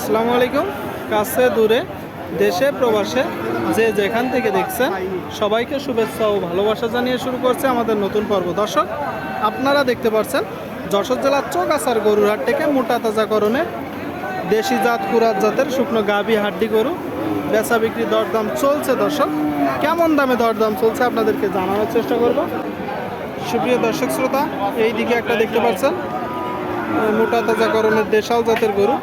আসসালামু আলাইকুম। কাছে, দূরে, দেশে, প্রবাসে, যে যেখান থেকে দেখছেন, সবাইকে শুভেচ্ছা ও ভালোবাসা জানিয়ে শুরু করছে আমাদের নতুন পর্ব। দর্শক, আপনারা দেখতে পাচ্ছেন, যশোর জেলার চৌগাছার গরুরহাট থেকে মোটা তাজাকরণে দেশি জাত কুরাত জাতের শুকনো গাভী হাড্ডি গরু। বেচা বিক্রি দরদাম চলছে, দর্শক। কেমন দামে দরদাম চলছে আপনাদেরকে জানানোর চেষ্টা করব। সুপ্রিয় দর্শক শ্রোতা এই দিকে একটা দেখতে পাচ্ছেন, মোটা তাজাকরণের দেশাল জাতের গরু।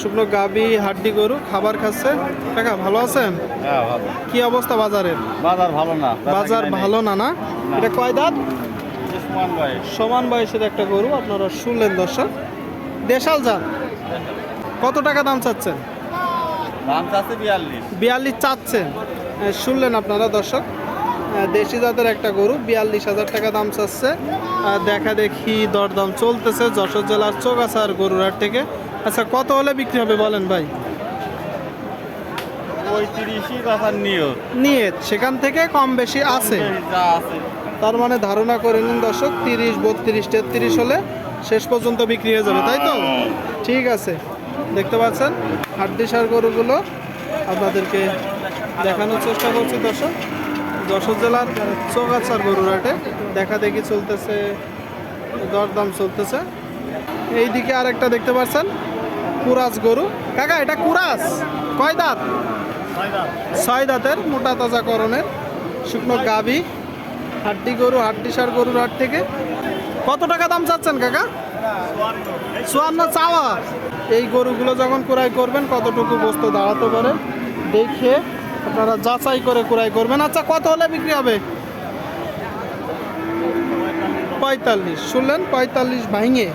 শুকনো গাবি হাড্ডি গরু খাবার খাচ্ছে। কাকা ভালো আছেন? হ্যাঁ কি অবস্থা বাজারের? বাজার ভালো না বাজার ভালো না না? এটা কয় দাঁত? সমান বয়সের একটা গরু আপনারা শুনলেন দর্শক। দেশাল জাত। কত টাকা দাম চাচ্ছেন? দাম চাচ্ছে বিয়াল্লিশ। বিয়াল্লিশ চাচ্ছেন। শুনলেন আপনারা দর্শক। দেশি জাতের একটা গরু বিয়াল্লিশ হাজার টাকা দাম চাচ্ছে। দেখা দেখি দরদাম চলতেছে যশোর জেলার চোখ চৌগাছার গরুরহাট থেকে। আচ্ছা কত হলে বিক্রি হবে বলেন ভাই? নিয়ত। সেখান থেকে কম বেশি আছে। তার মানে ধারণা করে নিন দর্শক তিরিশ বত্রিশ তেত্রিশ হলে শেষ পর্যন্ত বিক্রি হয়ে যাবে তাই তো? ঠিক আছে দেখতে পাচ্ছেন হাড্ডি সার গরুগুলো আপনাদেরকে দেখানোর চেষ্টা করছি দর্শক। যশোর জেলার চৌগাছার গরুরাটে দেখা দেখি চলতেছে দরদাম চলতেছে। এইদিকে আরেকটা দেখতে পাচ্ছেন কুরাস গরু। কাকা এটা কুরাস? কয় দাঁত? ছয় দাঁতের মোটা তাজাকরণের শুকনো গাভী। হাড্ডি গরু হাড্ডি সার গরুর হাট থেকে। কত টাকা দাম চাচ্ছেন কাকা? চুয়ান্ন চাওয়া। এই গরুগুলো যখন ক্রয় করবেন কতটুকু বস্তু দাঁড়াতে পারে দেখে আপনারা যাচাই করে ক্রয় করবেন। আচ্ছা কত হলে বিক্রি হবে? পঁয়তাল্লিশ। শুনলেন পঁয়তাল্লিশ ভাঙে।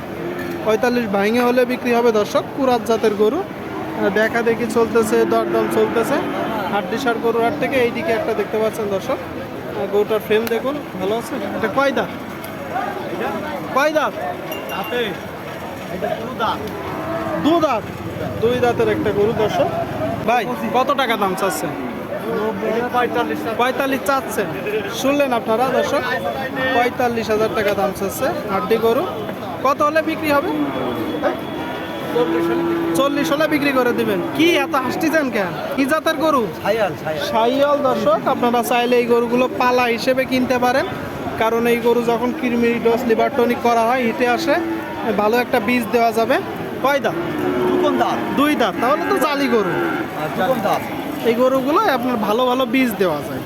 পঁয়তাল্লিশ ভাঙে হলে বিক্রি হবে দর্শক। কুরাত জাতের গরু। দেখা দেখি চলতেছে দরদম চলতেছে। হাড্ডি সার গরুর হাট থেকে এইদিকে একটা দেখতে পাচ্ছেন দর্শক। গরুটার ফ্রেম দেখুন। ভালো আছে? এটা কয় দাঁত? কয় দাঁত? দু দাঁত। দুই দাঁতের একটা গরু দর্শক। ভাই কত টাকা দাম চাচ্ছেন? পঁয়তাল্লিশ পঁয়তাল্লিশ চাচ্ছে শুনলেন আপনারা দর্শক? পঁয়তাল্লিশ হাজার টাকা দাম চাচ্ছে হাড্ডি গরু। কত হলে বিক্রি হবে? চল্লিশ হলে বিক্রি করে দিবেন। কি এত হাসতেছেন কেন? কি জাতের গরু? সাইয়াল দর্শক আপনারা চাইলে এই গরুগুলো পালা হিসেবে কিনতে পারেন। কারণ এই গরু যখন কৃমি ডোজ লিভার টনিক করা হয় হিটে আসে ভালো একটা বীজ দেওয়া যাবে। কয় দাঁত? দুই দাঁত তাহলে তো জালি গরু। এই গরুগুলো আপনার ভালো ভালো বীজ দেওয়া যায়।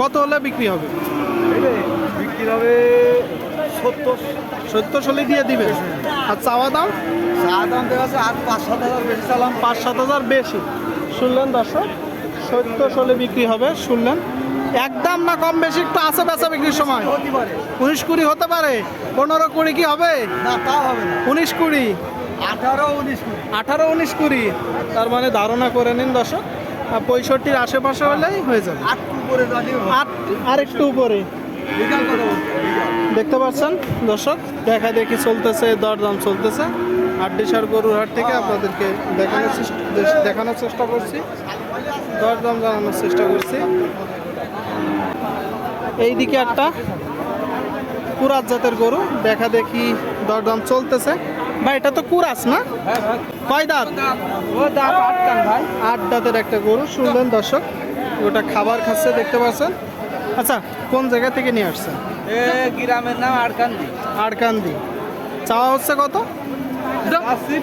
কত হলে বিক্রি হবে? বিক্রি হবে সত্তর সত্তর হলে দিয়ে দিবে আর চাওয়া দাম? চা দাম দেওয়া আছে আর পাঁচ সাত হাজার বেশি। চালাম পাঁচ সাত হাজার বেশি শুনলেন দর্শক সত্তর হলে বিক্রি হবে শুনলেন। একদম না কম বেশি একটু আছে বেচা বিক্রির সময়? উনিশ কুড়ি হতে পারে। পনেরো কুড়ি কি হবে? না তা হবে উনিশ কুড়ি। আঠারো উনিশ কুড়ি। আঠারো উনিশ কুড়ি। তার মানে ধারণা করে নিন দর্শক পঁয়ষট্টির আশেপাশে হলেই হয়ে যাবে। জানিও আর একটু উপরে। দেখতে পাচ্ছেন? দর্শক, দেখা দেখি চলতেছে, দরদাম চলতেছে। আড্ডিসার গরুর হাট থেকে আপনাদেরকে দেখানোর চেষ্টা দেখানোর চেষ্টা করছি। দরদাম জানানোর চেষ্টা করছি। এইদিকে একটা কুরাস জাতের গরু, দেখা দেখি দরদাম চলতেছে। ভাই, এটা তো কুরাস না? কয় দাঁত? আট দাঁতের একটা গরু, শুনলেন দর্শক। ওটা খাবার খাচ্ছে, দেখতে পাচ্ছেন। আচ্ছা কোন জায়গা থেকে নিয়ে আসছেন? এ গ্রামের নাম আরকান্দি। আরকান্দি। চাওয়া হচ্ছে কত?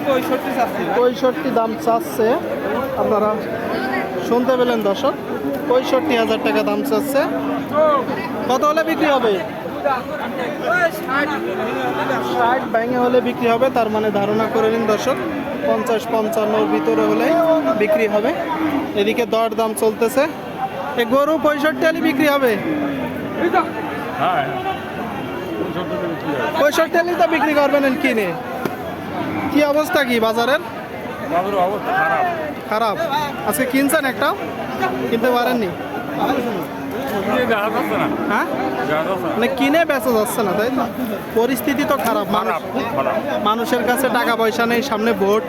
পঁয়ষট্টি পঁয়ষট্টি দাম চাচ্ছে। আপনারা শুনতে পেলেন দর্শক পঁয়ষট্টি হাজার টাকা দাম চাচ্ছে। কত হলে বিক্রি হবে? ষাট ব্যাঙে হলে বিক্রি হবে তার মানে ধারণা করে নিন দর্শক পঞ্চাশ পঞ্চান্নর ভিতরে হলে বিক্রি হবে। এদিকে দর দাম চলতেছে। এ গরু পঁয়ষট্টি হলে বিক্রি হবে। পঁয়ষট্টি হলেই তো বিক্রি করবেন কিনে। কি অবস্থা কি বাজারের? অবস্থা খারাপ। খারাপ। আজকে কিনছেন একটা? কিনতে পারেননি? হ্যাঁ? মানে কিনে বেচা যাচ্ছে না তাই তো? পরিস্থিতি তো খারাপ মানুষ মানুষের কাছে টাকা পয়সা নেই সামনে ভোট।